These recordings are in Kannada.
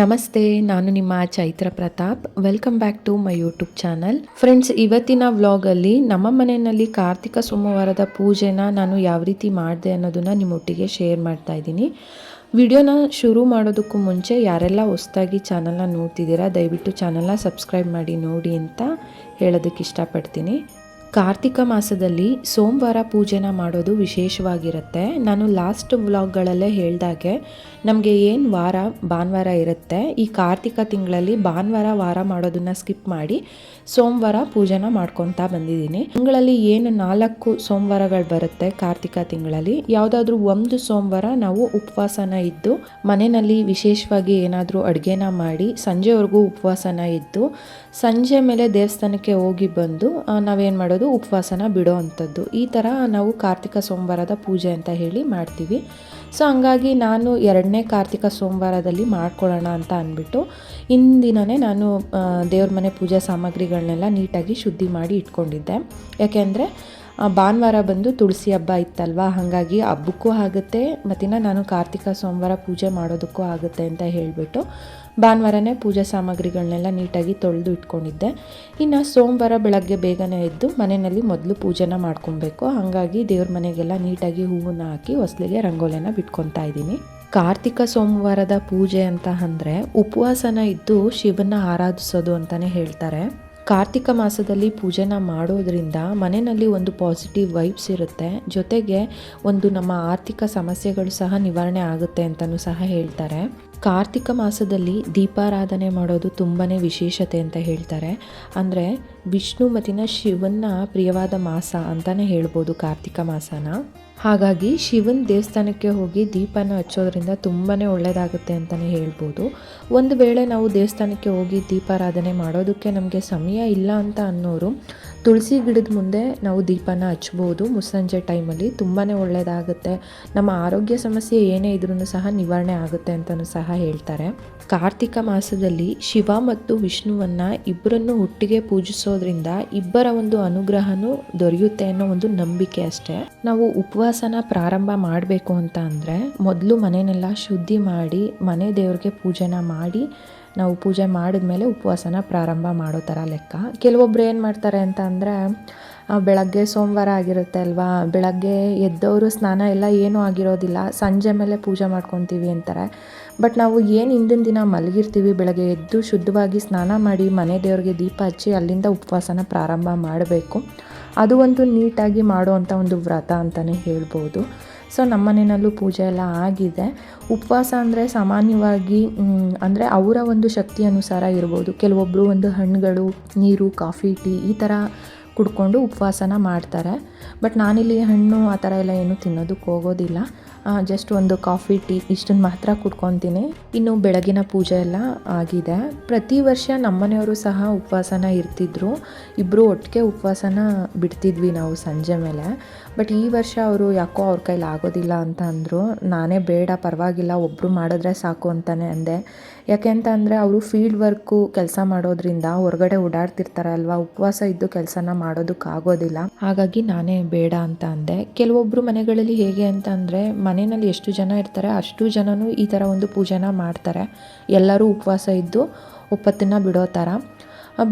ನಮಸ್ತೆ, ನಾನು ನಿಮ್ಮ Chaitra Pratap. Welcome back to my YouTube channel friends ಇವತ್ತಿನ ವ್ಲಾಗಲ್ಲಿ ನಮ್ಮ ಮನೆಯಲ್ಲಿ ಕಾರ್ತಿಕ ಸೋಮವಾರದ ಪೂಜೆನ ನಾನು ಯಾವ ರೀತಿ ಮಾಡಿದೆ ಅನ್ನೋದನ್ನ ನಿಮ್ಮೊಟ್ಟಿಗೆ ಶೇರ್ ಮಾಡ್ತಾ ಇದ್ದೀನಿ. ವಿಡಿಯೋನ ಶುರು ಮಾಡೋದಕ್ಕೂ ಮುಂಚೆ ಯಾರೆಲ್ಲ ಹೊಸ್ದಾಗಿ ಚಾನಲ್ನ ನೋಡ್ತಿದ್ದೀರಾ, ದಯವಿಟ್ಟು ಚಾನಲ್ನ ಸಬ್ಸ್ಕ್ರೈಬ್ ಮಾಡಿ ನೋಡಿ ಅಂತ ಹೇಳೋದಕ್ಕೆ ಇಷ್ಟಪಡ್ತೀನಿ. ಕಾರ್ತಿಕ ಮಾಸದಲ್ಲಿ ಸೋಮವಾರ ಪೂಜೆನ ಮಾಡೋದು ವಿಶೇಷವಾಗಿರುತ್ತೆ. ನಾನು ಲಾಸ್ಟ್ ವ್ಲಾಗ್ಗಳಲ್ಲೇ ಹೇಳಿದಾಗೆ ನಮಗೆ ಏನು ವಾರ, ಭಾನುವಾರ ಇರುತ್ತೆ. ಈ ಕಾರ್ತಿಕ ತಿಂಗಳಲ್ಲಿ ಭಾನುವಾರ, ವಾರ ಮಾಡೋದನ್ನ ಸ್ಕಿಪ್ ಮಾಡಿ ಸೋಮವಾರ ಪೂಜೆನ ಮಾಡ್ಕೊತಾ ಬಂದಿದ್ದೀನಿ. ತಿಂಗಳಲ್ಲಿ ಏನು ನಾಲ್ಕು ಸೋಮವಾರಗಳು ಬರುತ್ತೆ ಕಾರ್ತಿಕ ತಿಂಗಳಲ್ಲಿ? ಯಾವುದಾದ್ರೂ ಒಂದು ಸೋಮವಾರ ನಾವು ಉಪವಾಸನ ಇದ್ದು ಮನೆಯಲ್ಲಿ ವಿಶೇಷವಾಗಿ ಏನಾದರೂ ಅಡುಗೆನ ಮಾಡಿ ಸಂಜೆವರೆಗೂ ಉಪವಾಸನ ಇದ್ದು, ಸಂಜೆ ಮೇಲೆ ದೇವಸ್ಥಾನಕ್ಕೆ ಹೋಗಿ ಬಂದು ನಾವೇನು ಮಾಡೋದು? ಉಪವಾಸನ ಬಿಡೋ ಅಂಥದ್ದು. ಈ ಥರ ನಾವು ಕಾರ್ತಿಕ ಸೋಮವಾರದ ಪೂಜೆ ಅಂತ ಹೇಳಿ ಮಾಡ್ತೀವಿ. ಸೊ ಹಂಗಾಗಿ ನಾನು ಎರಡನೇ ಕಾರ್ತಿಕ ಸೋಮವಾರದಲ್ಲಿ ಮಾಡ್ಕೊಳ್ಳೋಣ ಅಂತ ಅಂದ್ಬಿಟ್ಟು ಇಂದಿನೇ ನಾನು ದೇವ್ರ ಮನೆ ಪೂಜಾ ಸಾಮಗ್ರಿಗಳನ್ನೆಲ್ಲ ನೀಟಾಗಿ ಶುದ್ಧಿ ಮಾಡಿ ಇಟ್ಕೊಂಡಿದ್ದೆ. ಯಾಕೆಂದರೆ ಭಾನುವಾರ ಬಂದು ತುಳಸಿ ಹಬ್ಬ ಇತ್ತಲ್ವಾ? ಹಾಗಾಗಿ ಹಬ್ಬಕ್ಕೂ ಆಗುತ್ತೆ, ಮತ್ತಿನ್ನು ನಾನು ಕಾರ್ತಿಕ ಸೋಮವಾರ ಪೂಜೆ ಮಾಡೋದಕ್ಕೂ ಆಗುತ್ತೆ ಅಂತ ಹೇಳಿಬಿಟ್ಟು ಭಾನುವಾರನೇ ಪೂಜಾ ಸಾಮಗ್ರಿಗಳನ್ನೆಲ್ಲ ನೀಟಾಗಿ ತೊಳೆದು ಇಟ್ಕೊಂಡಿದ್ದೆ. ಇನ್ನು ಸೋಮವಾರ ಬೆಳಗ್ಗೆ ಬೇಗನೆ ಎದ್ದು ಮನೆಯಲ್ಲಿ ಮೊದಲು ಪೂಜೆನ ಮಾಡ್ಕೊಬೇಕು. ಹಾಗಾಗಿ ದೇವ್ರ ಮನೆಗೆಲ್ಲ ನೀಟಾಗಿ ಹೂವನ್ನ ಹಾಕಿ ಹೊಸ್ಲಿಗೆ ರಂಗೋಲಿನ ಬಿಟ್ಕೊತಾ ಇದ್ದೀನಿ. ಕಾರ್ತಿಕ ಸೋಮವಾರದ ಪೂಜೆ ಅಂತ ಅಂದರೆ ಉಪವಾಸನ ಇದ್ದು ಶಿವನ ಆರಾಧಿಸೋದು ಅಂತಲೇ ಹೇಳ್ತಾರೆ. ಕಾರ್ತಿಕ ಮಾಸದಲ್ಲಿ ಪೂಜೆನ ಮಾಡೋದ್ರಿಂದ ಮನೆಯಲ್ಲಿ ಒಂದು ಪಾಸಿಟಿವ್ ವೈಬ್ಸ್ ಇರುತ್ತೆ. ಜೊತೆಗೆ ಒಂದು ನಮ್ಮ ಆರ್ಥಿಕ ಸಮಸ್ಯೆಗಳು ಸಹ ನಿವಾರಣೆ ಆಗುತ್ತೆ ಅಂತಲೂ ಸಹ ಹೇಳ್ತಾರೆ. ಕಾರ್ತಿಕ ಮಾಸದಲ್ಲಿ ದೀಪಾರಾಧನೆ ಮಾಡೋದು ತುಂಬಾ ವಿಶೇಷತೆ ಅಂತ ಹೇಳ್ತಾರೆ. ಅಂದರೆ ವಿಷ್ಣು ಮತಿನ ಶಿವನ ಪ್ರಿಯವಾದ ಮಾಸ ಅಂತಾನೆ ಹೇಳ್ಬೋದು ಕಾರ್ತಿಕ ಮಾಸನ. ಹಾಗಾಗಿ ಶಿವನ ದೇವಸ್ಥಾನಕ್ಕೆ ಹೋಗಿ ದೀಪನ ಹಚ್ಚೋದ್ರಿಂದ ತುಂಬಾ ಒಳ್ಳೆಯದಾಗುತ್ತೆ ಅಂತಲೇ ಹೇಳ್ಬೋದು. ಒಂದು ವೇಳೆ ನಾವು ದೇವಸ್ಥಾನಕ್ಕೆ ಹೋಗಿ ದೀಪಾರಾಧನೆ ಮಾಡೋದಕ್ಕೆ ನಮಗೆ ಸಮಯ ಇಲ್ಲ ಅಂತ ಅನ್ನೋರು ತುಳಸಿ ಗಿಡದ ಮುಂದೆ ನಾವು ದೀಪನ ಹಚ್ಬೋದು. ಮುಸ್ಸಂಜೆ ಟೈಮಲ್ಲಿ ತುಂಬಾ ಒಳ್ಳೆಯದಾಗುತ್ತೆ ನಮ್ಮ ಆರೋಗ್ಯ ಸಮಸ್ಯೆ ಏನೇ ಇದ್ರೂ ಸಹ ನಿವಾರಣೆ ಆಗುತ್ತೆ ಅಂತಲೂ ಸಹ ಹೇಳ್ತಾರೆ. ಕಾರ್ತಿಕ ಮಾಸದಲ್ಲಿ ಶಿವ ಮತ್ತು ವಿಷ್ಣುವನ್ನ ಇಬ್ಬರನ್ನು ಒಟ್ಟಿಗೆ ಪೂಜಿಸೋದ್ರಿಂದ ಇಬ್ಬರ ಒಂದು ಅನುಗ್ರಹನೂ ದೊರೆಯುತ್ತೆ ಅನ್ನೋ ಒಂದು ನಂಬಿಕೆ ಅಷ್ಟೇ. ನಾವು ಉಪವಾಸನ ಪ್ರಾರಂಭ ಮಾಡಬೇಕು ಅಂತ ಅಂದರೆ ಮೊದಲು ಮನೆಯನ್ನೆಲ್ಲ ಶುದ್ಧಿ ಮಾಡಿ, ಮನೆ ದೇವ್ರಿಗೆ ಪೂಜೆನ ಮಾಡಿ, ನಾವು ಪೂಜೆ ಮಾಡಿದ್ಮೇಲೆ ಉಪವಾಸನ ಪ್ರಾರಂಭ ಮಾಡೋ ಥರ ಲೆಕ್ಕ. ಕೆಲವೊಬ್ರು ಏನು ಮಾಡ್ತಾರೆ ಅಂತ ಅಂದರೆ ಬೆಳಗ್ಗೆ ಸೋಮವಾರ ಆಗಿರುತ್ತೆ ಅಲ್ವಾ? ಬೆಳಗ್ಗೆ ಎದ್ದವರು ಸ್ನಾನ ಎಲ್ಲ ಏನೂ ಆಗಿರೋದಿಲ್ಲ. ಸಂಜೆ ಮೇಲೆ ಪೂಜೆ ಮಾಡ್ಕೊತೀವಿ ಅಂತಾರೆ. ಬಟ್ ನಾವು ಏನು ಹಿಂದಿನ ದಿನ ಮಲಗಿರ್ತೀವಿ, ಬೆಳಗ್ಗೆ ಎದ್ದು ಶುದ್ಧವಾಗಿ ಸ್ನಾನ ಮಾಡಿ ಮನೆ ದೇವರಿಗೆ ದೀಪ ಹಚ್ಚಿ ಅಲ್ಲಿಂದ ಉಪವಾಸನ ಪ್ರಾರಂಭ ಮಾಡಬೇಕು. ಅದು ಒಂದು ನೀಟಾಗಿ ಮಾಡುವಂಥ ಒಂದು ವ್ರತ ಅಂತಲೇ ಹೇಳ್ಬೋದು. ಸೊ, ನಮ್ಮ ಮನೆಯಲ್ಲೂ ಪೂಜೆ ಎಲ್ಲ ಆಗಿದೆ. ಉಪವಾಸ ಅಂದರೆ ಸಾಮಾನ್ಯವಾಗಿ ಅಂದರೆ ಅವರ ಒಂದು ಶಕ್ತಿ ಅನುಸಾರ ಇರ್ಬೋದು. ಕೆಲವೊಬ್ಬರು ಒಂದು ಹಣ್ಣುಗಳು, ನೀರು, ಕಾಫಿ, ಟೀ ಈ ಥರ ಕುಡ್ಕೊಂಡು ಉಪವಾಸನ ಮಾಡ್ತಾರೆ. ಬಟ್ ನಾನಿಲ್ಲಿ ಹಣ್ಣು ಆ ಥರ ಎಲ್ಲ ಏನು ತಿನ್ನೋದಕ್ಕೆ ಹೋಗೋದಿಲ್ಲ. ಜಸ್ಟ್ ಒಂದು ಕಾಫಿ, ಟೀ ಇಷ್ಟನ್ನು ಮಾತ್ರ ಕುಡ್ಕೊತೀನಿ. ಇನ್ನು ಬೆಳಗಿನ ಪೂಜೆ ಎಲ್ಲ ಆಗಿದೆ. ಪ್ರತಿ ವರ್ಷ ನಮ್ಮನೆಯವರು ಸಹ ಉಪವಾಸನ ಇರ್ತಿದ್ರು. ಇಬ್ಬರು ಒಟ್ಟಿಗೆ ಉಪವಾಸನ ಬಿಡ್ತಿದ್ವಿ ನಾವು ಸಂಜೆ ಮೇಲೆ. ಬಟ್ ಈ ವರ್ಷ ಅವರು ಯಾಕೋ ಅವ್ರ ಕೈಲಿ ಆಗೋದಿಲ್ಲ ಅಂತ ಅಂದರು. ನಾನೇ ಬೇಡ, ಪರವಾಗಿಲ್ಲ ಒಬ್ಬರು ಮಾಡಿದ್ರೆ ಸಾಕು ಅಂತಲೇ ಅಂದೆ. ಯಾಕೆ ಅಂತ ಅಂದರೆ ಅವರು ಫೀಲ್ಡ್ ವರ್ಕು ಕೆಲಸ ಮಾಡೋದ್ರಿಂದ ಹೊರಗಡೆ ಓಡಾಡ್ತಿರ್ತಾರೆ ಅಲ್ವಾ ಉಪವಾಸ ಇದ್ದು ಕೆಲಸನ ಮಾಡೋದಕ್ಕಾಗೋದಿಲ್ಲ ಹಾಗಾಗಿ ನಾನೇ ಬೇಡ ಅಂತ ಅಂದೆ. ಕೆಲವೊಬ್ಬರು ಮನೆಗಳಲ್ಲಿ ಹೇಗೆ ಅಂತ ಅಂದರೆ ಮನೆಯಲ್ಲಿ ಎಷ್ಟು ಜನ ಇರ್ತಾರೆ ಅಷ್ಟು ಜನನೂ ಈ ಥರ ಒಂದು ಪೂಜೆನ ಮಾಡ್ತಾರೆ. ಎಲ್ಲರೂ ಉಪವಾಸ ಇದ್ದು ಒಪ್ಪತ್ತನ್ನು ಬಿಡೋ ಥರ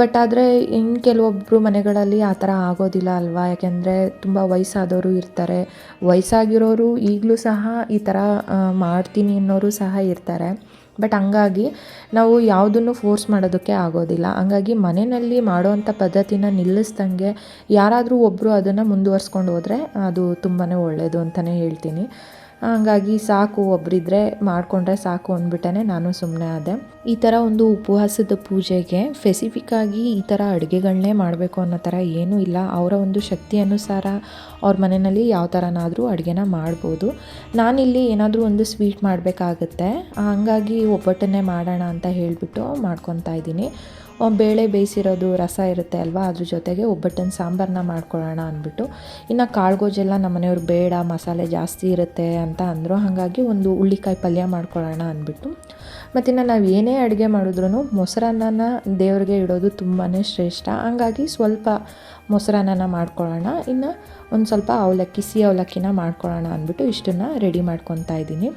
ಬಟ್ ಆದರೆ ಇನ್ನು ಕೆಲವೊಬ್ಬರು ಮನೆಗಳಲ್ಲಿ ಆ ಥರ ಆಗೋದಿಲ್ಲ ಅಲ್ವಾ? ಯಾಕೆಂದರೆ ತುಂಬ ವಯಸ್ಸಾದವರು ಇರ್ತಾರೆ. ವಯಸ್ಸಾಗಿರೋರು ಈಗಲೂ ಸಹ ಈ ಥರ ಮಾಡ್ತೀನಿ ಅನ್ನೋರು ಸಹ ಇರ್ತಾರೆ. ಬಟ್ ಹಂಗಾಗಿ ನಾವು ಯಾವುದನ್ನು ಫೋರ್ಸ್ ಮಾಡೋದಕ್ಕೆ ಆಗೋದಿಲ್ಲ. ಹಂಗಾಗಿ ಮನೆಯಲ್ಲಿ ಮಾಡೋವಂಥ ಪದ್ಧತಿನ ನಿಲ್ಲಿಸ್ದಂಗೆ ಯಾರಾದರೂ ಒಬ್ಬರು ಅದನ್ನು ಮುಂದುವರ್ಸ್ಕೊಂಡು ಹೋದರೆ ಅದು ತುಂಬಾ ಒಳ್ಳೆಯದು ಅಂತಲೇ ಹೇಳ್ತೀನಿ. ಹಂಗಾಗಿ ಸಾಕು ಒಬ್ಬರಿದ್ರೆ ಮಾಡಿಕೊಂಡ್ರೆ ಸಾಕು ಅಂದ್ಬಿಟ್ಟೆ ನಾನು ಸುಮ್ಮನೆ ಆದೆ. ಈ ಥರ ಒಂದು ಉಪವಾಸದ ಪೂಜೆಗೆ ಸ್ಪೆಸಿಫಿಕ್ಕಾಗಿ ಈ ಥರ ಅಡುಗೆಗಳನ್ನೇ ಮಾಡಬೇಕು ಅನ್ನೋ ಥರ ಏನೂ ಇಲ್ಲ. ಅವರ ಒಂದು ಶಕ್ತಿ ಅನುಸಾರ ಅವ್ರ ಮನೆಯಲ್ಲಿ ಯಾವ ಥರನಾದರೂ ಅಡುಗೆನ ಮಾಡ್ಬೋದು. ನಾನಿಲ್ಲಿ ಏನಾದರೂ ಒಂದು ಸ್ವೀಟ್ ಮಾಡಬೇಕಾಗತ್ತೆ. ಹಂಗಾಗಿ ಒಬ್ಬಟ್ಟನ್ನೇ ಮಾಡೋಣ ಅಂತ ಹೇಳಿಬಿಟ್ಟು ಮಾಡ್ಕೊತಾ ಇದ್ದೀನಿ. ಬೇಳೆ ಬೇಯಿಸಿರೋದು ರಸ ಇರುತ್ತೆ ಅಲ್ವಾ? ಅದ್ರ ಜೊತೆಗೆ ಒಬ್ಬಟ್ಟನ್ನು ಸಾಂಬಾರನ್ನ ಮಾಡ್ಕೊಳ್ಳೋಣ ಅಂದ್ಬಿಟ್ಟು, ಇನ್ನು ಕಾಳುಗೋಜೆಲ್ಲ ನಮ್ಮ ಮನೆಯವ್ರು ಬೇಡ, ಮಸಾಲೆ ಜಾಸ್ತಿ ಇರುತ್ತೆ ಅಂತ ಅಂದರು. ಹಾಗಾಗಿ ಒಂದು ಹುಳ್ಳಿಕಾಯಿ ಪಲ್ಯ ಮಾಡ್ಕೊಳ್ಳೋಣ ಅಂದ್ಬಿಟ್ಟು. ಮತ್ತಿನ್ನು ನಾವು ಏನೇ ಅಡುಗೆ ಮಾಡಿದ್ರೂ ಮೊಸರನ್ನನ ದೇವ್ರಿಗೆ ಇಡೋದು ತುಂಬಾ ಶ್ರೇಷ್ಠ. ಹಂಗಾಗಿ ಸ್ವಲ್ಪ ಮೊಸರನ್ನ ಮಾಡ್ಕೊಳ್ಳೋಣ. ಇನ್ನು ಒಂದು ಸ್ವಲ್ಪ ಅವಲಕ್ಕಿ, ಸಿಹಿ ಅವಲಕ್ಕಿನ ಮಾಡ್ಕೊಳ್ಳೋಣ ಅಂದ್ಬಿಟ್ಟು ಇಷ್ಟನ್ನು ರೆಡಿ ಮಾಡ್ಕೊತಾ ಇದ್ದೀನಿ.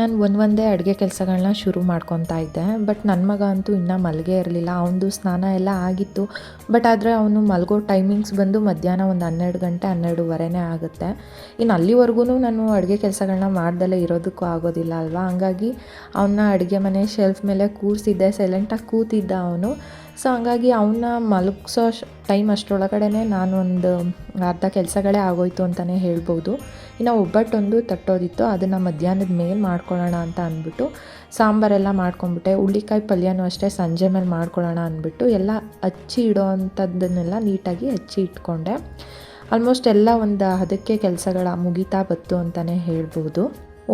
ನಾನು ಒಂದು ಒಂದೇ ಅಡುಗೆ ಕೆಲಸಗಳನ್ನ ಶುರು ಮಾಡ್ಕೊತಾ ಇದ್ದೆ. ಬಟ್ ನನ್ನ ಮಗ ಅಂತೂ ಇನ್ನೂ ಮಲಗೇ ಇರಲಿಲ್ಲ. ಅವನದು ಸ್ನಾನ ಎಲ್ಲ ಆಗಿತ್ತು. ಬಟ್ ಆದರೆ ಅವನು ಮಲಗೋ ಟೈಮಿಂಗ್ಸ್ ಬಂದು ಮಧ್ಯಾಹ್ನ ಒಂದು ಹನ್ನೆರಡು ಗಂಟೆ, ಹನ್ನೆರಡುವರೆನೇ ಆಗುತ್ತೆ. ಇನ್ನು ಅಲ್ಲಿವರೆಗೂ ನಾನು ಅಡುಗೆ ಕೆಲಸಗಳನ್ನ ಮಾಡ್ದಲೇ ಇರೋದಕ್ಕೂ ಆಗೋದಿಲ್ಲ ಅಲ್ವಾ? ಹಂಗಾಗಿ ಅವನ್ನ ಅಡುಗೆ ಮನೆ ಶೆಲ್ಫ್ ಮೇಲೆ ಕೂರಿಸಿದ್ದೆ. ಸೈಲೆಂಟಾಗಿ ಕೂತಿದ್ದ ಅವನು. ಸೊ ಹಂಗಾಗಿ ಅವನ್ನ ಮಲಗಿಸೋ ಟೈಮ್ ಅಷ್ಟರೊಳಗಡೆ ನಾನೊಂದು ಅರ್ಧ ಕೆಲಸಗಳೇ ಆಗೋಯ್ತು ಅಂತಲೇ ಹೇಳ್ಬೋದು. ಇನ್ನು ಒಬ್ಬಟ್ಟೊಂದು ತಟ್ಟೋದಿತ್ತು. ಅದನ್ನು ಮಧ್ಯಾಹ್ನದ ಮೇಲೆ ಮಾಡ್ಕೊಳ್ಳೋಣ ಅಂತ ಅಂದ್ಬಿಟ್ಟು ಸಾಂಬಾರೆಲ್ಲ ಮಾಡ್ಕೊಂಬಿಟ್ಟೆ. ಹುಳ್ಳಿಕಾಯಿ ಪಲ್ಯನೂ ಅಷ್ಟೇ ಸಂಜೆ ಮೇಲೆ ಮಾಡ್ಕೊಳ್ಳೋಣ ಅಂದ್ಬಿಟ್ಟು ಎಲ್ಲ ಹಚ್ಚಿ ಇಡೋ ಅಂಥದ್ದನ್ನೆಲ್ಲ ನೀಟಾಗಿ ಹಚ್ಚಿ ಇಟ್ಕೊಂಡೆ. ಆಲ್ಮೋಸ್ಟ್ ಎಲ್ಲ ಒಂದು ಅದಕ್ಕೆ ಕೆಲಸಗಳ ಮುಗಿತಾ ಬತ್ತು ಅಂತಲೇ ಹೇಳ್ಬೋದು.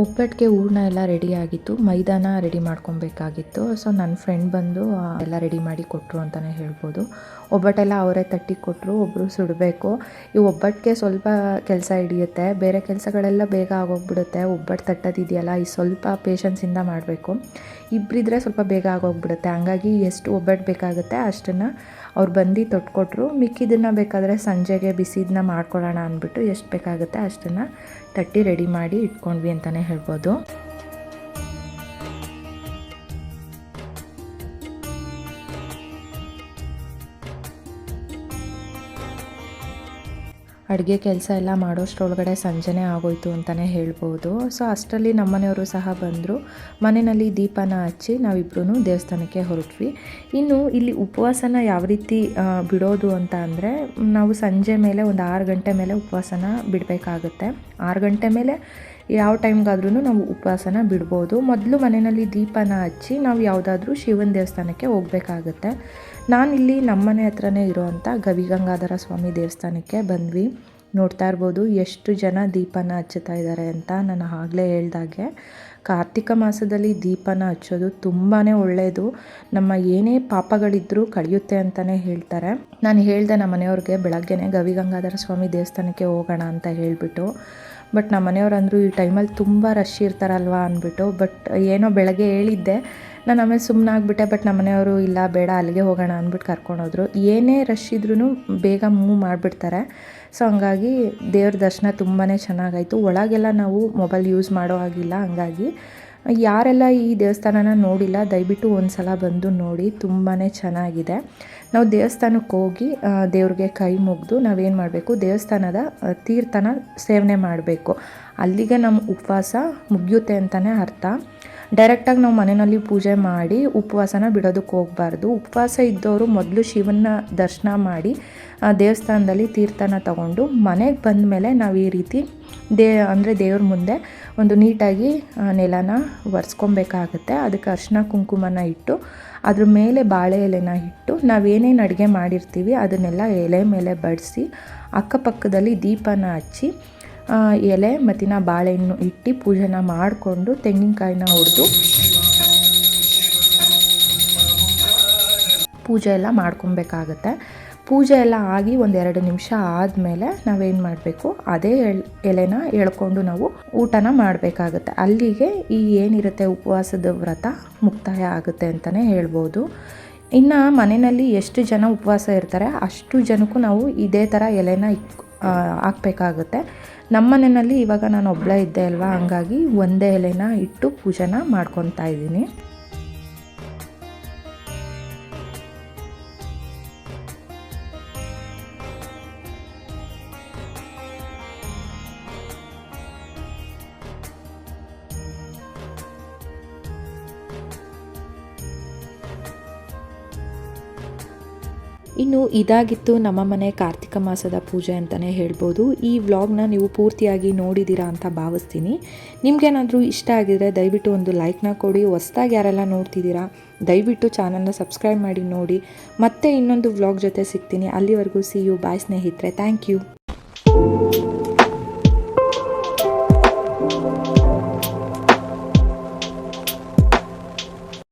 ಒಬ್ಬಟ್ಟಿಗೆ ಹೂರಣ ಎಲ್ಲ ರೆಡಿ ಆಗಿತ್ತು. ಮೈದಾನ ರೆಡಿ ಮಾಡ್ಕೊಬೇಕಾಗಿತ್ತು. ಸೊ ನನ್ನ ಫ್ರೆಂಡ್ ಬಂದು ಎಲ್ಲ ರೆಡಿ ಮಾಡಿ ಕೊಟ್ಟರು ಅಂತಲೇ ಹೇಳ್ಬೋದು. ಒಬ್ಬಟ್ಟೆಲ್ಲ ಅವರೇ ತಟ್ಟಿ ಕೊಟ್ಟರು ಒಬ್ಬರು ಸುಡಬೇಕು. ಈ ಒಬ್ಬಟ್ಟಿಗೆ ಸ್ವಲ್ಪ ಕೆಲಸ ಹಿಡಿಯುತ್ತೆ. ಬೇರೆ ಕೆಲಸಗಳೆಲ್ಲ ಬೇಗ ಆಗೋಗ್ಬಿಡುತ್ತೆ. ಒಬ್ಬಟ್ಟು ತಟ್ಟೋದಿದೆಯಲ್ಲ, ಈ ಸ್ವಲ್ಪ ಪೇಷನ್ಸಿಂದ ಮಾಡಬೇಕು. ಇಬ್ಬರಿದ್ರೆ ಸ್ವಲ್ಪ ಬೇಗ ಆಗೋಗ್ಬಿಡುತ್ತೆ. ಹಂಗಾಗಿ ಎಷ್ಟು ಒಬ್ಬಟ್ಟು ಬೇಕಾಗುತ್ತೆ ಅಷ್ಟನ್ನು ಅವ್ರು ಬಂದು ತೊಟ್ಕೊಟ್ರು. ಮಿಕ್ಕಿದನ್ನ ಬೇಕಾದರೆ ಸಂಜೆಗೆ ಬಿಸಿದನ್ನ ಮಾಡ್ಕೊಳ್ಳೋಣ ಅಂದ್ಬಿಟ್ಟು ಎಷ್ಟು ಬೇಕಾಗುತ್ತೆ ಅಷ್ಟನ್ನು ತಟ್ಟಿ ರೆಡಿ ಮಾಡಿ ಇಟ್ಕೊಂಡ್ವಿ ಅಂತಲೇ ಹೇಳ್ಬೋದು. ಅಡುಗೆ ಕೆಲಸ ಎಲ್ಲ ಮಾಡೋಷ್ಟರೊಳಗಡೆ ಸಂಜೆನೇ ಆಗೋಯ್ತು ಅಂತಲೇ ಹೇಳ್ಬೋದು. ಸೊ, ಅಷ್ಟರಲ್ಲಿ ನಮ್ಮನೆಯವರು ಸಹ ಬಂದರು. ಮನೆಯಲ್ಲಿ ದೀಪನ ಹಚ್ಚಿ ನಾವಿಬ್ಬರೂ ದೇವಸ್ಥಾನಕ್ಕೆ ಹೊರಟ್ವಿ. ಇನ್ನು ಇಲ್ಲಿ ಉಪವಾಸನ ಯಾವ ರೀತಿ ಬಿಡೋದು ಅಂತ ಅಂದರೆ, ನಾವು ಸಂಜೆ ಮೇಲೆ ಒಂದು ಆರು ಗಂಟೆ ಮೇಲೆ ಉಪವಾಸನ ಬಿಡಬೇಕಾಗುತ್ತೆ. ಆರು ಗಂಟೆ ಮೇಲೆ ಯಾವ ಟೈಮ್ಗಾದ್ರೂ ನಾವು ಉಪವಾಸನ ಬಿಡ್ಬೋದು. ಮೊದಲು ಮನೆಯಲ್ಲಿ ದೀಪನ ಹಚ್ಚಿ ನಾವು ಯಾವುದಾದ್ರೂ ಶಿವನ ದೇವಸ್ಥಾನಕ್ಕೆ ಹೋಗಬೇಕಾಗುತ್ತೆ. ನಾನಿಲ್ಲಿ ನಮ್ಮನೆ ಹತ್ರನೇ ಇರೋವಂಥ ಗವಿಗಂಗಾಧರ ಸ್ವಾಮಿ ದೇವಸ್ಥಾನಕ್ಕೆ ಬಂದ್ವಿ. ನೋಡ್ತಾ ಇರ್ಬೋದು ಎಷ್ಟು ಜನ ದೀಪನ ಹಚ್ಚುತ್ತಾ ಇದ್ದಾರೆ ಅಂತ ನಾನು ಆಗಲೇ ಹೇಳ್ದಾಗೆ. ಕಾರ್ತಿಕ ಮಾಸದಲ್ಲಿ ದೀಪನ ಹಚ್ಚೋದು ತುಂಬಾ ಒಳ್ಳೆಯದು ನಮ್ಮ ಏನೇ ಪಾಪಗಳಿದ್ರೂ ಕಳೆಯುತ್ತೆ ಅಂತಲೇ ಹೇಳ್ತಾರೆ. ನಾನು ಹೇಳ್ದೆ ನಮ್ಮ ಮನೆಯವ್ರಿಗೆ ಬೆಳಗ್ಗೆನೆ ಗವಿಗಂಗಾಧರ ಸ್ವಾಮಿ ದೇವಸ್ಥಾನಕ್ಕೆ ಹೋಗೋಣ ಅಂತ ಹೇಳಿಬಿಟ್ಟು. ಬಟ್ ನಮ್ಮ ಮನೆಯವ್ರು ಅಂದರು ಈ ಟೈಮಲ್ಲಿ ತುಂಬ ರಶ್ ಇರ್ತಾರಲ್ವಾ ಅಂದ್ಬಿಟ್ಟು, ಬಟ್ ಏನೋ ಬೆಳಗ್ಗೆ ಹೇಳಿದ್ದೆ. ನಾನು ಆಮೇಲೆ ಸುಮ್ಮನೆ ಆಗಿಬಿಟ್ಟೆ, ಬಟ್ ನಮ್ಮ ಮನೆಯವರು ಇಲ್ಲ, ಬೇಡ, ಅಲ್ಲಿಗೆ ಹೋಗೋಣ ಅಂದ್ಬಿಟ್ಟು ಕರ್ಕೊಂಡೋದ್ರು ಏನೇ ರಶ್ ಇದ್ರೂ ಬೇಗ ಮೂವ್ ಮಾಡಿಬಿಡ್ತಾರೆ. ಸೊ ಹಂಗಾಗಿ ದೇವ್ರ ದರ್ಶನ ತುಂಬಾ ಚೆನ್ನಾಗಾಯಿತು. ಒಳಗೆಲ್ಲ ನಾವು ಮೊಬೈಲ್ ಯೂಸ್ ಮಾಡೋ ಹಾಗಿಲ್ಲ, ಹಂಗಾಗಿ ಯಾರೆಲ್ಲ ಈ ದೇವಸ್ಥಾನನ ನೋಡಿಲ್ಲ, ದಯವಿಟ್ಟು ಒಂದು ಸಲ ಬಂದು ನೋಡಿ ತುಂಬಾ ಚೆನ್ನಾಗಿದೆ. ನಾವು ದೇವಸ್ಥಾನಕ್ಕೆ ಹೋಗಿ ದೇವ್ರಿಗೆ ಕೈ ಮುಗಿದು ನಾವೇನು ಮಾಡಬೇಕು? ದೇವಸ್ಥಾನದ ತೀರ್ಥನ ಸೇವನೆ ಮಾಡಬೇಕು. ಅಲ್ಲಿಗೆ ನಮ್ಮ ಉಪವಾಸ ಮುಗಿಯುತ್ತೆ ಅಂತಲೇ ಅರ್ಥ. ಡೈರೆಕ್ಟಾಗಿ ನಾವು ಮನೆಯಲ್ಲಿ ಪೂಜೆ ಮಾಡಿ ಉಪವಾಸನ ಬಿಡೋದಕ್ಕೆ ಹೋಗಬಾರ್ದು. ಉಪವಾಸ ಇದ್ದವರು ಮೊದಲು ಶಿವನ ದರ್ಶನ ಮಾಡಿ ದೇವಸ್ಥಾನದಲ್ಲಿ ತೀರ್ಥನ ತಗೊಂಡು ಮನೆಗೆ ಬಂದ ಮೇಲೆ ನಾವು ಈ ರೀತಿ ದೇ, ಅಂದರೆ ದೇವ್ರ ಮುಂದೆ ಒಂದು ನೀಟಾಗಿ ನೆಲನ ಒರೆಸ್ಕೊಬೇಕಾಗತ್ತೆ. ಅದಕ್ಕೆ ಅರಿಶಿನ ಕುಂಕುಮನ ಇಟ್ಟು, ಅದ್ರ ಮೇಲೆ ಬಾಳೆ ಎಲೆನ ಇಟ್ಟು ನಾವೇನೇನು ಅಡುಗೆ ಮಾಡಿರ್ತೀವಿ ಅದನ್ನೆಲ್ಲ ಎಲೆ ಮೇಲೆ ಬಡಿಸಿ, ಅಕ್ಕಪಕ್ಕದಲ್ಲಿ ದೀಪನ ಹಚ್ಚಿ ಎಲೆ, ಮತ್ತಿನ ಬಾಳೆಹಣ್ಣು ಇಟ್ಟು ಪೂಜೆನ ಮಾಡಿಕೊಂಡು ತೆಂಗಿನಕಾಯಿನ ಹೊಡೆದು ಪೂಜೆ ಎಲ್ಲ ಮಾಡ್ಕೊಬೇಕಾಗತ್ತೆ. ಪೂಜೆ ಎಲ್ಲ ಆಗಿ ಒಂದೆರಡು ನಿಮಿಷ ಆದಮೇಲೆ ನಾವೇನು ಮಾಡಬೇಕು? ಅದೇ ಎಲೆನ ಎಳ್ಕೊಂಡು ನಾವು ಊಟನ ಮಾಡಬೇಕಾಗತ್ತೆ. ಅಲ್ಲಿಗೆ ಈ ಏನಿರುತ್ತೆ ಉಪವಾಸದ ವ್ರತ ಮುಕ್ತಾಯ ಆಗುತ್ತೆ ಅಂತಲೇ ಹೇಳ್ಬೋದು. ಇನ್ನು ಮನೆಯಲ್ಲಿ ಎಷ್ಟು ಜನ ಉಪವಾಸ ಇರ್ತಾರೆ ಅಷ್ಟು ಜನಕ್ಕೂ ನಾವು ಇದೇ ಥರ ಎಲೆನ ಹಾಕ್ಬೇಕಾಗುತ್ತೆ. ನಮ್ಮ ಮನೆಯಲ್ಲಿ ಇವಾಗ ನಾನು ಒಬ್ಬಳೇ ಇದ್ದೆ ಅಲ್ವಾ? ಹಂಗಾಗಿ ಒಂದೇ ಎಲೆನ ಇಟ್ಟು ಪೂಜೆನ ಮಾಡ್ಕೊತಾ ಇದ್ದೀನಿ. ಇನ್ನು ಇದಾಗಿತ್ತು ನಮ್ಮ ಮನೆ ಕಾರ್ತಿಕ ಮಾಸದ ಪೂಜೆ ಅಂತಲೇ ಹೇಳ್ಬೋದು. ಈ ವ್ಲಾಗ್ನ ನೀವು ಪೂರ್ತಿಯಾಗಿ ನೋಡಿದ್ದೀರಾ ಅಂತ ಭಾವಿಸ್ತೀನಿ. ನಿಮಗೇನಾದರೂ ಇಷ್ಟ ಆಗಿದ್ರೆ ದಯವಿಟ್ಟು ಒಂದು ಲೈಕ್ನ ಕೊಡಿ. ಹೊಸ್ದಾಗಿ ಯಾರೆಲ್ಲ ನೋಡ್ತಿದ್ದೀರಾ, ದಯವಿಟ್ಟು ಚಾನಲ್ನ ಸಬ್ಸ್ಕ್ರೈಬ್ ಮಾಡಿ ನೋಡಿ. ಮತ್ತೆ ಇನ್ನೊಂದು ವ್ಲಾಗ್ ಜೊತೆ ಸಿಗ್ತೀನಿ. ಅಲ್ಲಿವರೆಗೂ ಸಿ ಯು ಬಾಯ್ ಸ್ನೇಹಿತರೆ. Thank you